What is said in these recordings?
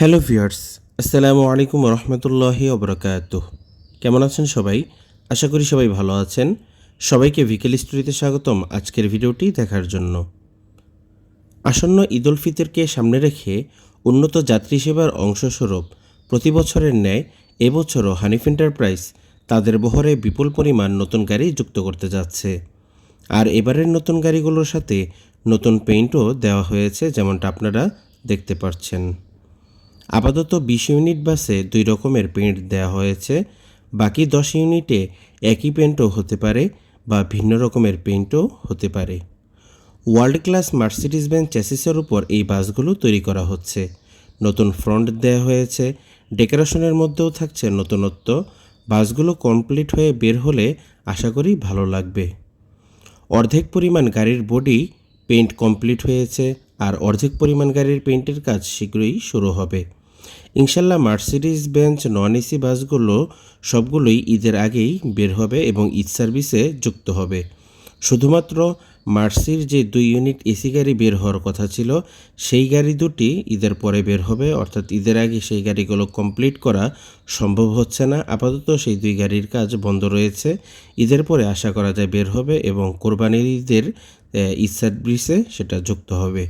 Hello viewers, আসসালামু আলাইকুম রহমতুল্লাহি ওবরাকাত কেমন আছেন সবাই? আশা করি সবাই ভালো আছেন। সবাইকে ভিকেল স্টোরিতে স্বাগতম আজকের ভিডিওটি দেখার জন্য। আসন্ন ঈদ উল ফিতরকে সামনে রেখে উন্নত যাত্রী সেবার অংশস্বরূপ প্রতি বছরের ন্যায় এবছরও হানিফ এন্টারপ্রাইজ তাদের বহরে বিপুল পরিমাণ নতুন গাড়ি যুক্ত করতে যাচ্ছে। আর এবারের নতুন গাড়িগুলোর সাথে নতুন পেইন্টও দেওয়া হয়েছে, যেমনটা আপনারা দেখতে পাচ্ছেন আপাতত বিশ ইউনিট বাসে দুই রকমের পেইন্ট দেওয়া হয়েছে। বাকি দশ ইউনিটে একই পেইন্টও হতে পারে বা ভিন্ন রকমের পেইন্টও হতে পারে। ওয়ার্ল্ড ক্লাস মার্সিডিজ ব্যান চ্যাসিসের উপর এই বাসগুলো তৈরি করা হচ্ছে। নতুন ফ্রন্ট দেওয়া হয়েছে। ডেকোরেশনের মধ্যেও থাকছে নতুনত্ব। বাসগুলো কমপ্লিট হয়ে বের হলে আশা করি ভালো লাগবে। অর্ধেক পরিমাণ গাড়ির বডি পেইন্ট কমপ্লিট হয়েছে। আর অর্ধেক পরিমাণ গাড়ির পেইন্টের কাজ শীঘ্রই শুরু হবে। ইনশাল্লাহ মার্সিডিজ বেঞ্চ নন এসি বাসগুলো সবগুলোই ঈদের আগেই বের হবে এবং ঈদ সার্ভিসে যুক্ত হবে। শুধুমাত্র মার্সির যে দুই ইউনিট এসি গাড়ি বের হওয়ার কথা ছিল, সেই গাড়ি দুটি ঈদের পরে বের হবে। অর্থাৎ ঈদের আগে সেই গাড়িগুলো কমপ্লিট করা সম্ভব হচ্ছে না। আপাতত সেই দুই গাড়ির কাজ বন্ধ রয়েছে। ঈদের পরে আশা করা যায় বের হবে এবং কোরবানির ঈদের ঈদ সার্ভিসে সেটা যুক্ত হবে।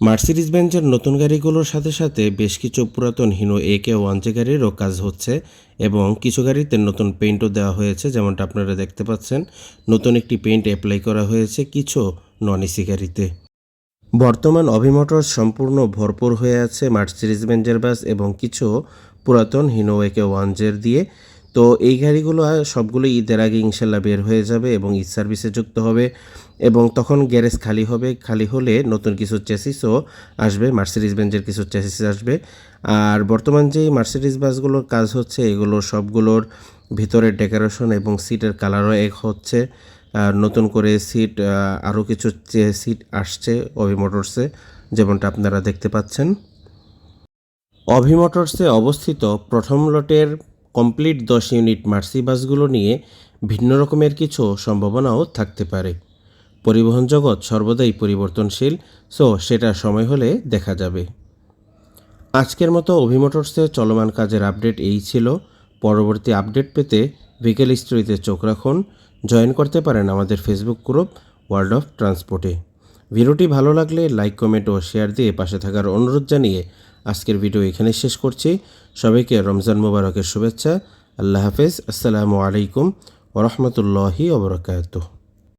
মার্সিডিজ বেঞ্চের নতুন গাড়িগুলোর সাথে সাথে বেশ কিছু পুরাতন Hino A K one J গাড়িরও কাজ হচ্ছে এবং কিছু গাড়িতে নতুন পেইন্টও দেওয়া হয়েছে, যেমনটা আপনারা দেখতে পাচ্ছেন। নতুন একটি পেইন্ট অ্যাপ্লাই করা হয়েছে কিছু নন এসি গাড়িতে। বর্তমান অভিমোটর সম্পূর্ণ ভরপুর হয়ে আছে মার্সিডিজ বেঞ্জের বাস এবং কিছু পুরাতন হিনো একে ওয়ান জের দিয়ে। তো এই গাড়িগুলো সবগুলো ঈদের আগে ইনশাল্লাহ বের হয়ে যাবে এবং ঈদ সার্ভিসে যুক্ত হবে এবং তখন গ্যারেজ খালি হবে, খালি হলে নতুন কিছু চেসিসও আসবে মার্সিডিস বেঞ্জের কিছু চেসিস আসবে। আর বর্তমান যে মার্সিডিস বাসগুলোর কাজ হচ্ছে, এগুলো সবগুলোর ভিতরের ডেকোরেশন এবং সিটের কালারও এক হচ্ছে। নতুন করে সিট আরও কিছু সিট আসছে অভি মোটরসে যেমনটা আপনারা দেখতে পাচ্ছেন। অভি মোটরসে অবস্থিত প্রথম লটের কমপ্লিট দশ ইউনিট মার্সি বাসগুলো নিয়ে ভিন্ন রকমের কিছু সম্ভাবনাও থাকতে পারে। পরিবহন জগৎ সর্বদাই পরিবর্তনশীল, সো সেটা সময় হলে দেখা যাবে। আজকের মতো অভিমোটরসে চলমান কাজের আপডেট এই ছিল। পরবর্তী আপডেট পেতে বিকেল স্টোরিতে চোখ রাখুন। জয়েন করতে পারেন আমাদের ফেসবুক গ্রুপ ওয়ার্ল্ড অফ ট্রান্সপোর্টে। ভিডিওটি ভালো লাগলে লাইক, কমেন্ট ও শেয়ার দিয়ে পাশে থাকার অনুরোধ জানিয়ে আজকের ভিডিও এখানে শেষ করছি। সবাইকে রমজান মুবারকের শুভেচ্ছা। আল্লাহ হাফেজ। আসসালামু আলাইকুম ওরহমতুল্লাহি ওবরাকাতুহ